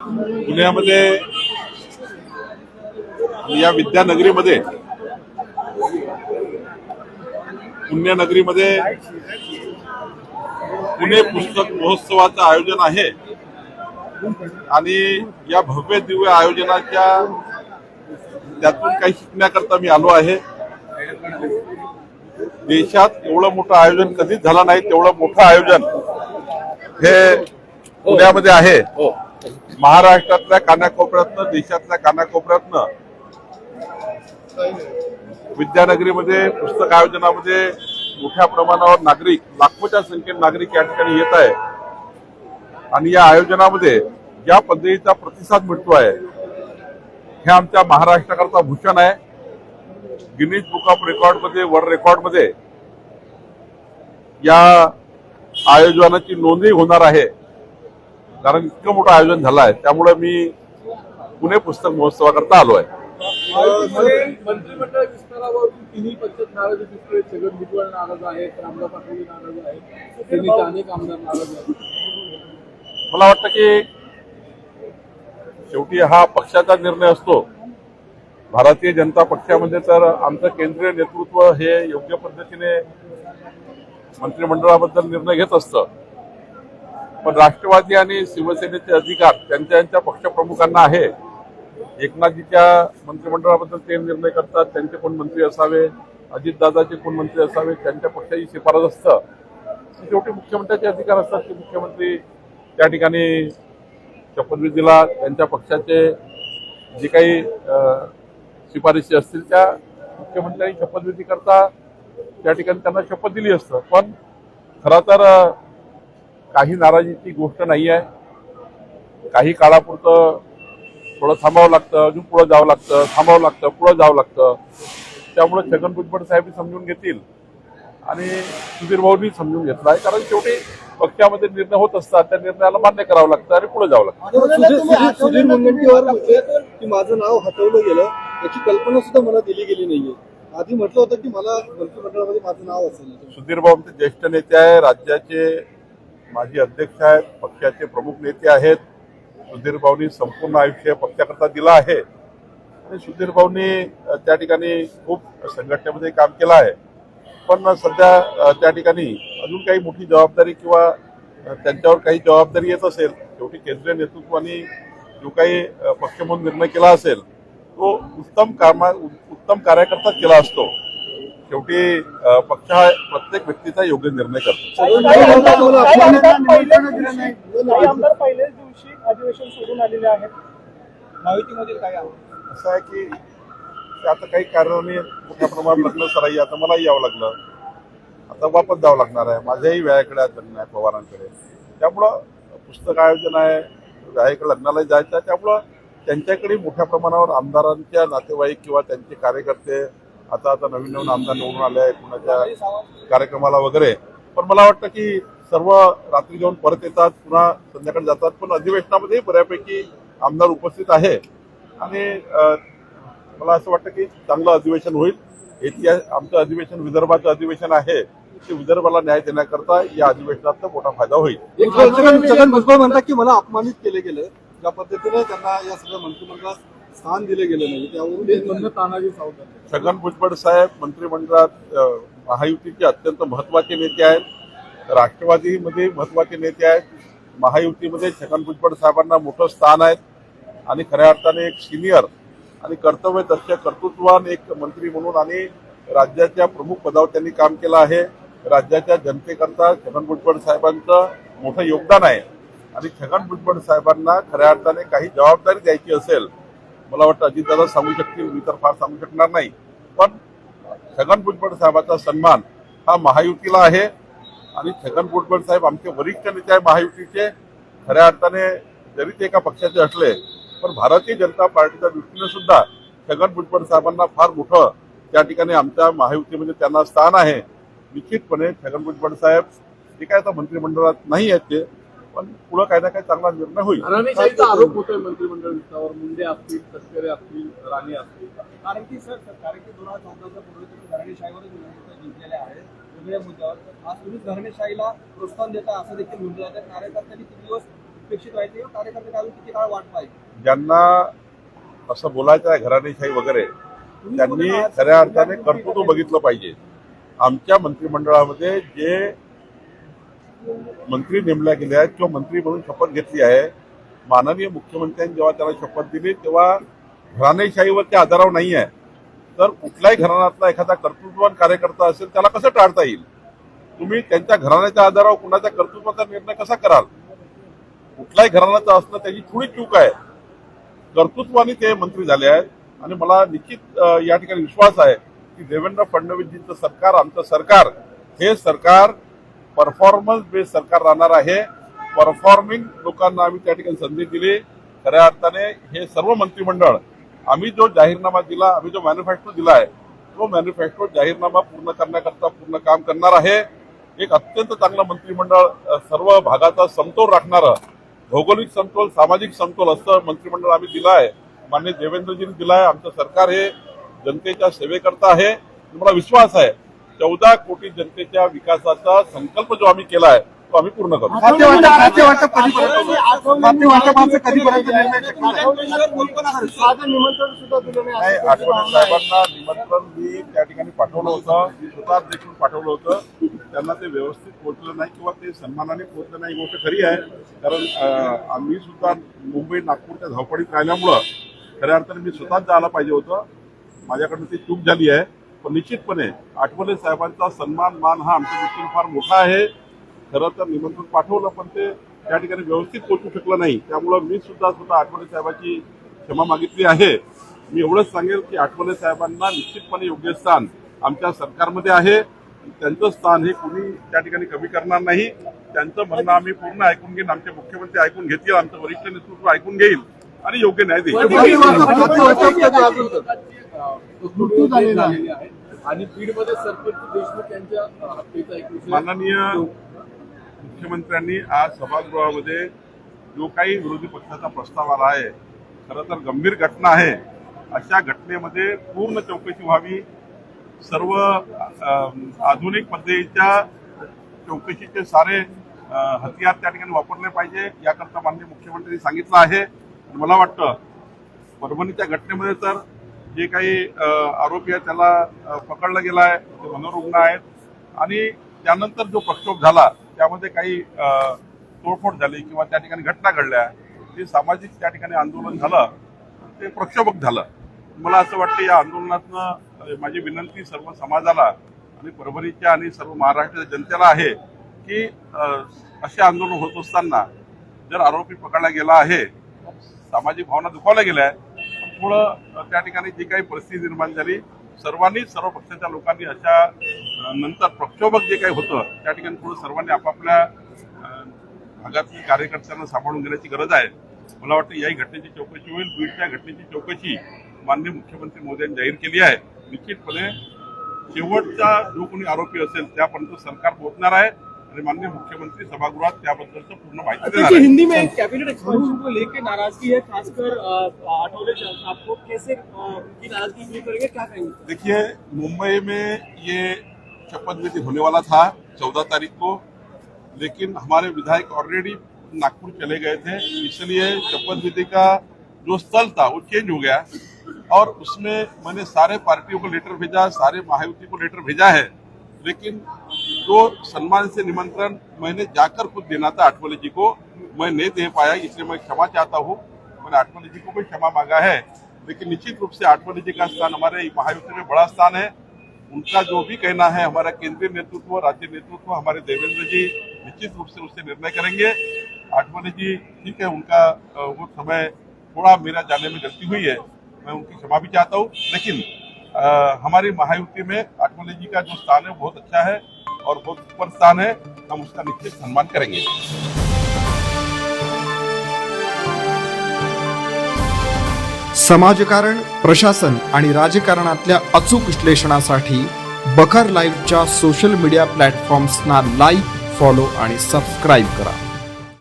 पुण्यामध्ये या विद्यानगरीमध्ये पुण्यनगरीमध्ये पुणे पुस्तक महोत्सवाचं आयोजन आहे. आणि या भव्य दिव्य आयोजनाच्या त्यातून काही शिकण्याकरता मी आलो आहे. देशात एवढं मोठं आयोजन कधीच झालं नाही तेवढं मोठं आयोजन हे पुण्यामध्ये आहे. हो. महाराष्ट्रातल्या कानाकोपऱ्यातनं देशातल्या कानाकोपऱ्यातनं विद्यानगरीमध्ये पुस्तक आयोजनामध्ये मोठ्या प्रमाणावर नागरिक लाखोच्या संख्येने नागरिक या ठिकाणी येत आहे. आणि या आयोजनामध्ये ज्या पद्धतीचा प्रतिसाद मिळतो आहे हे आमच्या महाराष्ट्राकरता भूषण आहे. गिनीज बुक ऑफ रेकॉर्डमध्ये वर्ल्ड रेकॉर्डमध्ये या आयोजनाची नोंदणी होणार आहे. कारण इतकं मोठं आयोजन झालं आहे त्यामुळे मी पुणे पुस्तक महोत्सवाकरता आलो आहे मंत्रिमंडळ विस्तारावरून तिन्ही पक्षात नाराजी दिसतोय छगन भुजबळ नाराज आहेत रामदास आठवले नाराज आहेत सेनेचे अनेक आमदार नाराज आहेत. मला वाटतं की शेवटी हा पक्षाचा निर्णय असतो. भारतीय जनता पक्षामध्ये तर आमचं केंद्रीय नेतृत्व हे योग्य पद्धतीने मंत्रिमंडळाबद्दल निर्णय घेत असतं. पण राष्ट्रवादी आणि शिवसेनेचे अधिकार त्यांच्या त्यांच्या पक्षप्रमुखांना आहे. एकनाथजीच्या मंत्रिमंडळाबद्दल ते निर्णय करतात त्यांचे कोण मंत्री असावे अजितदादाचे कोण मंत्री असावे त्यांच्या पक्षाची शिफारस असतं. शेवटी मुख्यमंत्र्याचे अधिकार असतात की मुख्यमंत्री त्या ठिकाणी शपथविधीला त्यांच्या पक्षाचे जे काही शिफारशी असतील त्या मुख्यमंत्र्यांनी शपथविधी करता त्या ठिकाणी त्यांना शपथ दिली असतं. पण खरं तर काही नाराजीची गोष्ट नाही आहे. काही काळापुरतं थोडं थांबावं लागतं अजून पुढं जावं लागतं थांबावं लागतं पुढं जावं लागतं. त्यामुळे छगन भुजबळ साहेब समजून घेतील आणि सुधीर भाऊनी समजून घेतला आहे. कारण शेवटी पक्षामध्ये निर्णय होत असतात त्या निर्णयाला मान्य करावं लागतं आणि पुढे जावं लागतं. सुधीर सुधीर- मुनगंटीवार की माझं नाव हटवलं गेलं याची कल्पना सुद्धा मला दिली गेली नाहीये. आधी म्हटलं होतं की मला मंत्रिमंडळामध्ये माझं नाव असेल. सुधीर भाऊ आमचे ज्येष्ठ नेते आहे राज्याचे माजी अध्यक्ष आहेत पक्षाचे प्रमुख नेते आहेत. सुधीरभाऊंनी संपूर्ण आयुष्य पक्षाकरता दिलं आहे. आणि सुधीरभाऊंनी त्या ठिकाणी खूप संघटनेमध्ये काम केलं आहे. पण सध्या त्या ठिकाणी अजून काही मोठी जबाबदारी किंवा त्यांच्यावर काही जबाबदारी येत असेल शेवटी केंद्रीय नेतृत्वाने जो काही पक्ष म्हणून निर्णय केला असेल तो उत्तम कामा उत्तम कार्यकर्ताच केला असतो. शेवटी पक्ष हा प्रत्येक व्यक्तीचा योग्य निर्णय करतो. काही आमदार पहिल्याच दिवशी अधिवेशन सोडून आलेले आहेत. माहितीमध्ये काय आहे? असं आहे की आता काही कारणाने मोठ्या प्रमाणात लग्न सराई आता मलाही यावं लागलं. आता वापस जावं लागणार आहे. माझ्याही व्यायाकडे आज लग्न आहे पवारांकडे. त्यामुळं पुस्तक आयोजन आहे व्यायाकडे लग्नाला जायचं आहे. त्यामुळं त्यांच्याकडे मोठ्या प्रमाणावर आमदारांच्या नातेवाईक किंवा त्यांचे कार्यकर्ते आता आता नवीन नवीन आमदार निवडून आले आहे कुणाच्या कार्यक्रमाला वगैरे. पण मला वाटतं की सर्व रात्री जाऊन परत येतात पुन्हा संध्याकाळी जातात पण अधिवेशनामध्ये बऱ्यापैकी आमदार उपस्थित आहे. आणि मला असं वाटतं की चांगलं अधिवेशन होईल. येत्या आमचं अधिवेशन विदर्भाचं अधिवेशन आहे. ते विदर्भाला न्याय देण्याकरता या अधिवेशनाचा मोठा फायदा होईल. एक भुजबळ म्हणतात की मला अपमानित केले गेलं. ज्या पद्धतीने त्यांना या सगळ्या मंत्रिमंडळात स्थान दिले गेले नाही. त्यावरून तानाजी सावंत छगन भुजबळ साहेब मंत्रिमंडळात महायुतीचे अत्यंत महत्त्वाचे नेते आहेत. राष्ट्रवादीमध्ये महत्त्वाचे नेते आहेत. महायुतीमध्ये छगन भुजबळ साहेबांना मोठं स्थान आहे. आणि खऱ्या अर्थाने एक सिनियर आणि कर्तव्यदक्ष कर्तृत्वान एक मंत्री म्हणून आणि राज्याच्या प्रमुख पदावर त्यांनी काम केलं आहे. राज्याच्या जनतेकरता छगन भुजबळ साहेबांचं मोठं योगदान आहे. आणि छगन भुजबळ साहेबांना खऱ्या अर्थाने काही जबाबदारी द्यायची असेल मला वाटतं अजितदादा सांगू शकतील मी तर फार सांगू शकणार नाही. पण छगन भुजबळ साहेबाचा सन्मान हा महायुतीला आहे आणि छगन भुजबळ साहेब आमचे वरिष्ठ नेते आहे महायुतीचे. खऱ्या अर्थाने जरी ते एका पक्षाचे असले पण भारतीय जनता पार्टीच्या दृष्टीने सुद्धा छगन भुजबळ साहेबांना फार मोठं त्या ठिकाणी आमच्या महायुतीमध्ये त्यांना स्थान आहे. निश्चितपणे छगन भुजबळ साहेब जे काय आता मंत्रिमंडळात नाही आहेत ते पण पुढं काही ना काही चांगला निर्णय होईल. घराणेशाहीचा आरोप होतोय मंत्रिमंडळ विस्तारावर मुंडे असतील तस्करे असतील राणे असतील. कारण की सर कारण की दोन हजार चौदाच्या पूर्वी तुम्ही धरणेशाहीवरच निवडणुका जिंकलेल्या आहेत. वेगळ्या मुद्द्यावर आज तुम्ही धरणेशाहीला प्रोत्साहन देता असं देखील म्हटलं जातं. कार्यकर्त्यांनी किती दिवस अपेक्षित आहे ते कार्यकर्ते अजून किती काळ वाट पाहिजे ज्यांना असं बोलायचं आहे घराणेशाही वगैरे त्यांनी खऱ्या अर्थाने कर्तृत्व बघितलं पाहिजे. आमच्या मंत्रिमंडळामध्ये जे मंत्री नेमल्या गेले आहेत किंवा मंत्री म्हणून शपथ घेतली आहे. माननीय मुख्यमंत्र्यांनी जेव्हा त्याला शपथ दिली तेव्हा घराणेशाहीवर त्या आधारावर नाही आहे. तर कुठल्याही घराण्यातला एखादा कर्तृत्ववान कार्यकर्ता असेल त्याला कसं टाळता येईल? तुम्ही त्यांच्या घराण्याच्या आधारावर कुणाच्या कर्तृत्वाचा निर्णय कसा कराल? कुठल्याही घराण्याचं असणं त्याची थोडी चूक आहे. कर्तृत्वाने ते मंत्री झाले आहेत. आणि मला निश्चित या ठिकाणी विश्वास आहे की देवेंद्र फडणवीसजींचं सरकार आमचं सरकार हे सरकार परफॉर्मन्स बेस्ड सरकार राहणार आहे. परफॉर्मिंग लोकांना आम्ही त्या ठिकाणी संधी दिली. खऱ्या अर्थाने हे सर्व मंत्रिमंडळ आम्ही जो जाहीरनामा दिला आम्ही जो मॅन्युफॅक्चर दिला आहे तो मॅन्युफॅक्चर जाहीरनामा पूर्ण करण्याकरता पूर्ण काम करणार आहे. एक अत्यंत चांगलं मंत्रिमंडळ सर्व भागाचा समतोल राखणारं भौगोलिक समतोल सामाजिक समतोल असं मंत्रिमंडळ आम्ही दिलं आहे मान्य देवेंद्रजींनी दिलं आहे आमचं सरकार हे जनतेच्या सेवेकरता आहे. मला विश्वास आहे. चौदा कोटी जनतेच्या विकासाचा संकल्प जो आम्ही केला आहे तो आम्ही पूर्ण करू. खाते वाटप खाते वाटप कधीपर्यंत खाते वाटपाचं कधीपर्यंत निर्णय शक्य साधं निमंत्रण सुद्धा दिलं नाही. नाही आठवले साहेबांना निमंत्रण मी त्या ठिकाणी पाठवलं होतं. मी स्वतः देखील पाठवलं होतं. त्यांना ते व्यवस्थित पोहोचलं नाही किंवा ते सन्मानाने पोहोचलं नाही ही गोष्ट खरी आहे. कारण आम्ही सुद्धा मुंबई नागपूरच्या धावपडीत राहिल्यामुळं खऱ्या अर्थाने मी स्वतःच जायला पाहिजे होतं. माझ्याकडनं ती चूक झाली आहे. पण निश्चितपणे आठवले साहेबांचा सन्मान मान हा आमच्या दृष्टीने फार मोठा आहे. खरं तर निमंत्रण पाठवलं पण ते त्या ठिकाणी व्यवस्थित पोहोचू शकलं नाही. त्यामुळं मी सुद्धा स्वतः आठवले साहेबांची क्षमा मागितली आहे. मी एवढंच सांगेल की आठवले साहेबांना निश्चितपणे योग्य स्थान आमच्या सरकारमध्ये आहे. त्यांचं स्थान हे कोणी त्या ठिकाणी कमी करणार नाही. त्यांचं म्हणणं आम्ही पूर्ण ऐकून घेईन आमचे मुख्यमंत्री ऐकून घेतील आमचं वरिष्ठ नेतृत्व ऐकून घेईल आणि योग्य न्याय देईल. मृत्यू झालेला आहे. आणि बीडमध्ये सरपंच देशमुख यांच्या हत्येचा एक विषय माननीय मुख्यमंत्र्यांनी आज सभागृहामध्ये जो काही विरोधी पक्षाचा प्रस्ताव आला आहे खरं तर गंभीर घटना आहे. अशा घटनेमध्ये पूर्ण चौकशी व्हावी. सर्व आधुनिक पद्धतीच्या चौकशीचे सारे अं, हतियार त्या ठिकाणी वापरले पाहिजे. याकरता माननीय मुख्यमंत्र्यांनी सांगितलं आहे. मला वाटतं परभणीच्या घटनेमध्ये तर जे काही आरोपी आहेत त्याला पकडला पकडलं आहे ते मनोरुग्ण आहेत. आणि त्यानंतर जो प्रक्षोभ झाला त्यामध्ये काही तोडफोड झाली किंवा त्या ठिकाणी घटना घडल्या ते सामाजिक त्या ठिकाणी आंदोलन झालं ते प्रक्षोभक झालं. मला असं वाटतं या आंदोलनातनं माझी विनंती सर्व समाजाला आणि परभणीच्या आणि सर्व महाराष्ट्राच्या जनतेला आहे की असे आंदोलन होत असताना जर आरोपी पकडला गेला आहे सामाजिक भावना दुखावल्या गेल्या त्यामुळं त्या ठिकाणी जी काही परिस्थिती निर्माण झाली सर्वांनी सर्व पक्षाच्या लोकांनी अशा नंतर प्रक्षोभक जे काही होतं त्या ठिकाणी थोडं सर्वांनी आपापल्या भागातील कार्यकर्त्यांना सांभाळून घेण्याची गरज आहे. मला वाटतं याही घटनेची चौकशी होईल. बीडच्या घटनेची चौकशी माननीय मुख्यमंत्री मोदयांनी जाहीर केली आहे. निश्चितपणे शेवटचा जो कोणी आरोपी असेल त्यापर्यंत सरकार पोहोचणार आहे. आणि माननीय मुख्यमंत्री सभागृहात त्याबद्दलचं पूर्ण माहिती देणार आहे हिंदी में कैबिनेट एक्सपेंशन को लेकर नाराज़गी है खासकर आठवले साहब को कैसे अ, उनकी नाराज़गी दूर करेंगे क्या कहेंगे? देखिए मुंबई में ये शपथ विधि होने वाला था चौदह तारीख को लेकिन हमारे विधायक ऑलरेडी नागपुर चले गए थे इसलिए शपथ विधि का जो स्थल था वो चेंज हो गया। और उसमें मैंने सारे पार्टियों को लेटर भेजा सारे महायुति को लेटर भेजा है। लेकिन जो सम्मान से निमंत्रण मैंने जाकर खुद देना था आठवले जी को, मैं नहीं दे पाया, इसलिए मैं क्षमा चाहता हूँ। मैंने आठवले जी को भी क्षमा मांगा है। लेकिन निश्चित रूप से आठवले जी का स्थान हमारे महायुति में बड़ा स्थान है। उनका जो भी कहना है, हमारा केंद्रीय नेतृत्व, राज्य नेतृत्व, हमारे देवेंद्र जी निश्चित रूप से उससे निर्णय करेंगे। आठवले जी ठीक है, उनका वो समय थोड़ा मेरा जाने में गलती हुई है, मैं उनकी क्षमा भी चाहता हूँ। लेकिन अ, हमारी महायुति में आठवले जी का जो स्थान है बहुत अच्छा है और बहुत ऊपर स्थान है। हम उसका निश्चित सम्मान करेंगे। समाजकारण प्रशासन आणि राजकारणातल्या अचूक विश्लेषणासाठी बखर लाईव्हच्या सोशल मीडिया प्लॅटफॉर्म्सना लाईक फॉलो आणि सबस्क्राईब करा.